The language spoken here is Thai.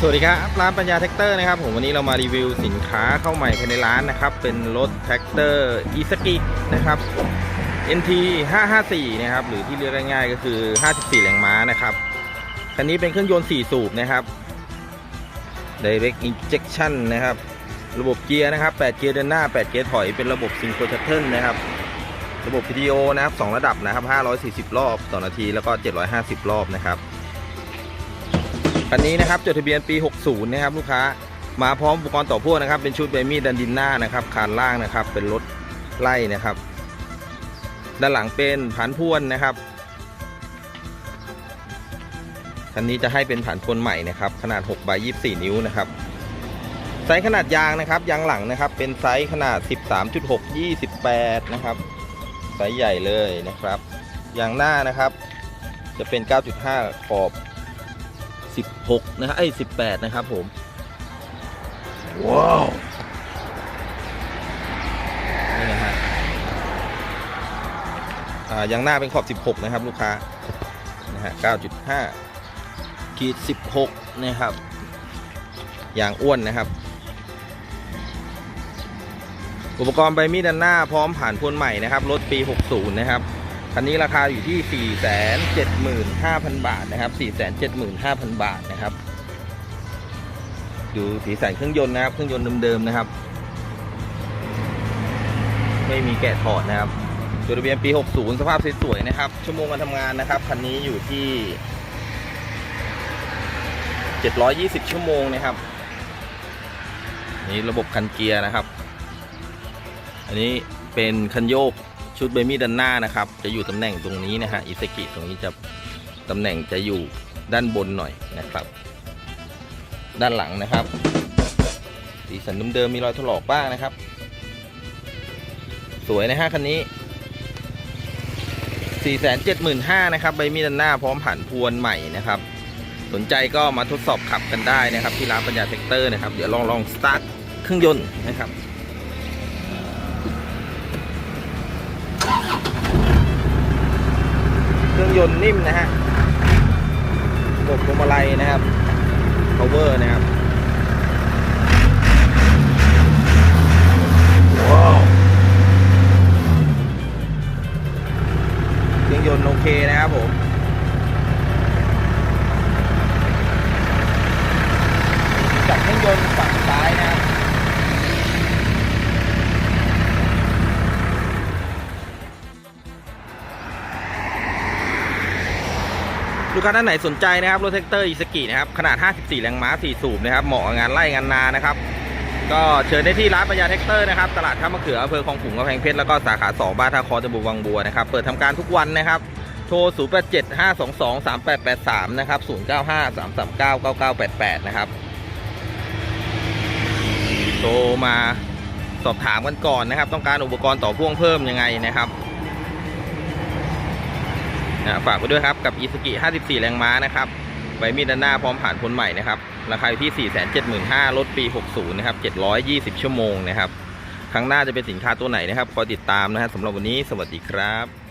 สวัสดีครับร้านปัญญาแท็กเตอร์นะครับผมวันนี้เรามารีวิวสินค้าเข้าใหม่ภายในร้านนะครับ เป็นรถแท็กเตอร์อีสกินะครับ NT 554นะครับหรือที่เรียกง่ายๆก็คือ 54 แรงม้านะครับคันนี้เป็นเครื่องยนต์ 4 สูบนะครับ Direct Injection นะครับ ระบบเกียร์นะครับ 8 เกียร์เดินหน้า 8 เกียร์ถอยเป็นระบบ Synchro Shuttle นะครับ ระบบ PTO นะครับ 2 ระดับนะครับ 540 รอบต่อนาทีแล้วก็ 750 รอบนะครับ คันนี้นะครับจดทะเบียนปี 60 นะครับลูกค้ามาพร้อมอุปกรณ์ต่อพ่วงนะครับเป็นชุดเบมี่ดันดินหน้านะครับคานล่างนะครับ เป็นรถไล่นะครับ ด้านหลังเป็นผานพ่วนนะครับคันนี้จะให้เป็นผานพ่วนใหม่นะครับ ขนาด6ใบ24 นิ้วนะครับไซส์ขนาดยางนะครับยางหลังนะครับ เป็นไซส์ขนาด 13.6 28 นะครับไซส์ใหญ่เลยนะครับยางหน้านะครับ จะเป็น 9.5 ขอบ 16 นะฮะไอ้ย18 นะครับผม ว้าว นี่นะฮะอ่ายางหน้าเป็นขอบ 16 นะครับ ลูกค้า นะฮะ 9.5 ขีด 16 นะครับ ยางอ้วนนะครับ อุปกรณ์ใบมีดด้านหน้าพร้อมผ่านพ่นใหม่นะครับ รถปี 60 นะครับ คันนี้ราคาอยู่ที่ 475,000 บาทนะครับ 475,000 บาทนะครับ ดูสีสันเครื่องยนต์นะครับ เครื่องยนต์เดิมๆนะครับ ไม่มีแกะถอดนะครับจดทะเบียนปี 60 สภาพสวยๆนะครับ ชั่วโมงการทำงานนะครับ คันนี้อยู่ที่ 720 ชั่วโมงนะครับ นี่ระบบคันเกียร์นะครับ อันนี้เป็นคันโยก ชุดเบมี่ด้านหน้านะครับ จะอยู่ตำแหน่งตรงนี้นะฮะอิสกิตรงนี้จะตำแหน่งจะอยู่ด้านบนหน่อยนะครับ ด้านหลังนะครับสีสันเดิมๆมีรอยถลอกบ้างนะครับ สวยนะฮะคันนี้475,000นะครับใบมีดด้านหน้าพร้อมผ่านพวนใหม่นะครับ สนใจก็มาทดสอบขับกันได้นะครับ ที่ร้านปัญญาเทคเตอร์นะครับ เดี๋ยวลองลองสตาร์ทเครื่องยนต์นะครับ เครื่องยนต์นิ่มนะฮะระบบพวงมาลัยนะครับ power นะครับ ลูกค้าท่านไหนสนใจนะครับรถแท็กเตอร์อีสกินะครับขนาด 54 แรงม้า 4 สูบนะครับเหมาะงานไล่งานนานะครับ ก็เชิญได้ที่ร้านปัญญาแท็กเตอร์นะครับตลาดท่ามะเขืออำเภอคลองขุงกำแพงเพชรแล้วก็สาขา 2 บ้านท่าคอจมูกวังบัวนะครับเปิดทำการทุกวันนะครับโทร 0 8 7 5 2 2 3 8 8 3 นะครับ 0 9 5 3 3 9 9 9 8 8 นะครับโทรมาสอบถามกันก่อนนะครับ ต้องการอุปกรณ์ต่อพ่วงเพิ่มยังไงนะครับ นะฝากไปด้วยครับกับ i s u k i 54 แรงม้านะครับใบมีดด้านหน้าพร้อมผ่านพ้นใหม่นะครับ ราคาอยู่ที่ 475,000รถปี 60 นะครับ 720 ชั่วโมงนะครับ ครั้งหน้าจะเป็นสินค้าตัวไหนนะครับคอยติดตามนะฮะสำหรับวันนี้สวัสดีครับ